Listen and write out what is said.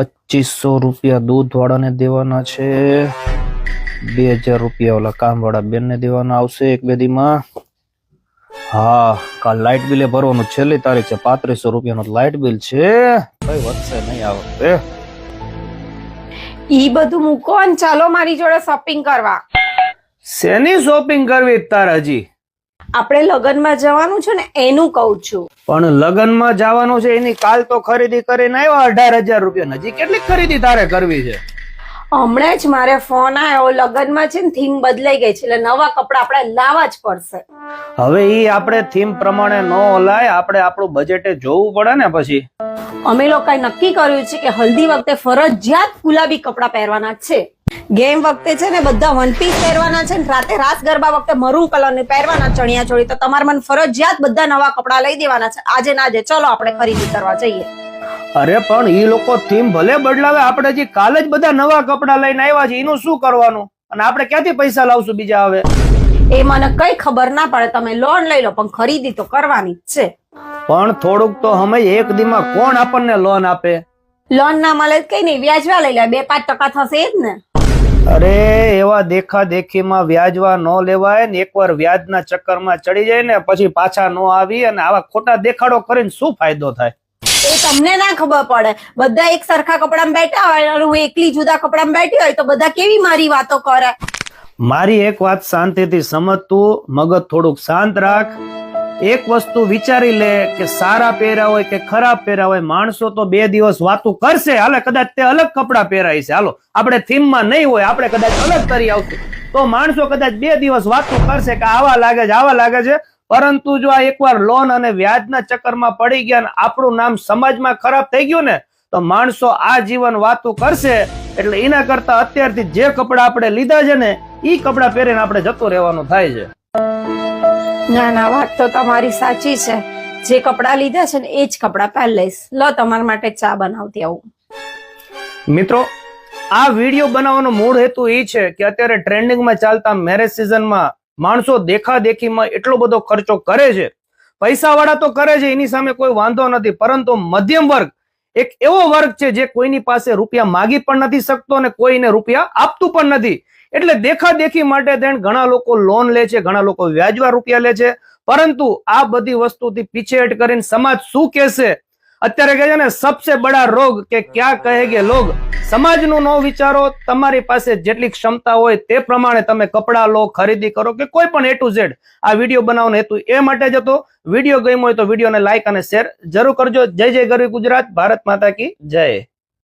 પચીસો રૂપિયા દૂધ વાળાને દેવાના છે. બે હજાર રૂપિયા ઓલા કામ વાળા બેન ને દેવાના આવશે એક બે દીમાં હા કાલ લાઇટ બિલે ભરવાનું છેલ્લી તારીખ છે. પાંત્રીસો રૂપિયાનું લાઇટ બિલ છે. કઈ વધશે નહીં આ વખતે. ઈ બધું મૂકો અને ચાલો મારી જોડે શોપિંગ કરવા. શેની શોપિંગ કરવી તાર હજી આપણે લગ્નમાં જવાનું છે ને એનું કહું છું. પણ લગ્નમાં જવાનું છે એની કાલ તો ખરીદી કરીને આવ્યો અઢાર હજાર રૂપિયા હજી કેટલી ખરીદી તારે કરવી છે? હમણાં જ મારે ફોન આવ્યો લગ્નમાં છે ને થીમ બદલાઈ ગઈ છે એટલે નવા કપડા આપણે લાવવા જ પડશે. હવે ઈ આપણે થીમ પ્રમાણે ન ઓલાય આપણે આપણું બજેટે જોવું પડે ને પછી. અમે લોકોએ નક્કી કર્યું છે કે હલ્દી વખતે ફરજિયાત ગુલાબી કપડાં પહેરવાના છે. ગેમ વખતે છે ને બધા વન પીસ પહેરવાના છે ને રાતે રાસ ગરબા વખતે મરૂન કલરની પહેરવાના ચણિયા ચોળી. તો તમારે મને ફરજિયાત બધા નવા કપડા લઈ દેવાના છે. આજે ના આજે. ચલો આપણે ખરીદી કરવા જઈએ. અરે પણ ઈ લોકો થીમ ભલે બદલાવે આપણે જે કાલે જ બધા નવા કપડા લઈને આવ્યા છે એનું શું કરવાનું? અને આપણે ક્યાંથી પૈસા લાવશું બીજા હવે? એ મને કઈ ખબર ના પડે. તમે લોન લઈ લો પણ ખરીદી તો કરવાની જ છે. પણ થોડુંક તો અમે એક દીમાં કોણ આપણને લોન આપે? લોન ના મળે કઈ નહીં વ્યાજવા લઈ લે. બે પાંચ ટકા થશે જ ને. અરે એવા દેખા દેખીમાં વ્યાજવા ન લેવાય ને એકવાર વ્યાજના ચક્કરમાં ચડી જાય ને પછી પાછા ન આવી અને આવા ખોટા દેખાડો કરીને શું ફાયદો થાય? એ તમને ના ખબર પડે. બધા એક સરખા કપડામાં બેઠા હોય અને હું એકલી જુદા કપડામાં બેઠી હોય તો બધા કેવી મારી વાતો કરે? મારી એક વાત શાંતિથી સમજતું મગજ થોડુંક શાંત રાખ. એક વસ્તુ વિચારી લે કે સારા પહેર્યા હોય કે ખરાબ પહેર્યા હોય, માણસો તો બે દિવસ વાતું કરશે. હાલે, કદાચ તે અલગ કપડાં પહેરાય છે. હાલો, આપણે થીમમાં નહીં હોય, આપણે કદાચ અલગ કરી આવશું. તો માણસો કદાચ બે દિવસ વાતું કરશે કે આવા લાગે છે, આવા લાગે છે. પરંતુ જો આ એકવાર લોન અને વ્યાજના ચક્કરમાં પડી ગયા ને આપણું નામ સમાજમાં ખરાબ થઈ ગયું ને, તો માણસો આ જીવન વાતું કરશે. એટલે એના કરતા અત્યારથી જે કપડા આપણે લીધા છે ને એ કપડાં પહેરીને આપણે જતું રહેવાનું થાય છે. ના ના વાત તો તમારી સાચી છે. જે કપડા લીધા છે ને, એ જ કપડાં પહેર લઈશ. લો, તમારા માટે ચા બનાવતી આવું. મિત્રો, આ વીડિયો બનાવવાનો મૂળ હેતુ એ છે કે અત્યારે ટ્રેન્ડિંગમાં ચાલતા મેરેજ સિઝનમાં માણસો દેખાદેખીમાં એટલો બધો ખર્ચો કરે છે. પૈસાવાળા તો કરે છે, એની સામે કોઈ વાંધો નથી, પરંતુ મધ્યમ વર્ગ એક એવો વર્ગ છે જે કોઈની પાસે રૂપિયા માગી પણ નથી શકતો અને કોઈને રૂપિયા આપતું પણ નથી. એટલે દેખાદેખી માટે તેણ ઘણા લોકો લોન લે છે, ઘણા લોકો વ્યાજવા રૂપિયા લે છે. પરંતુ આ બધી વસ્તુથી પીછેહટ કરીને સમાજ શું કહેશે? અત્યારે કહે છે ને, સબસે બડા રોગ કે ક્યાં કહેગે લોગ? સમાજનું ન વિચારો, તમારી પાસે જેટલી ક્ષમતા હોય તે પ્રમાણે તમે કપડા લો, ખરીદી કરો કે કોઈ પણ એ ટુ ઝેડ આ વીડિયો બનાવવાનો હેતુ એ માટે જ હતો. વીડિયો ગમ્યો હોય તો વિડીયોને લાઇક અને શેર જરૂર કરજો. જય જય ગરવી ગુજરાત. ભારત માતા કી જય.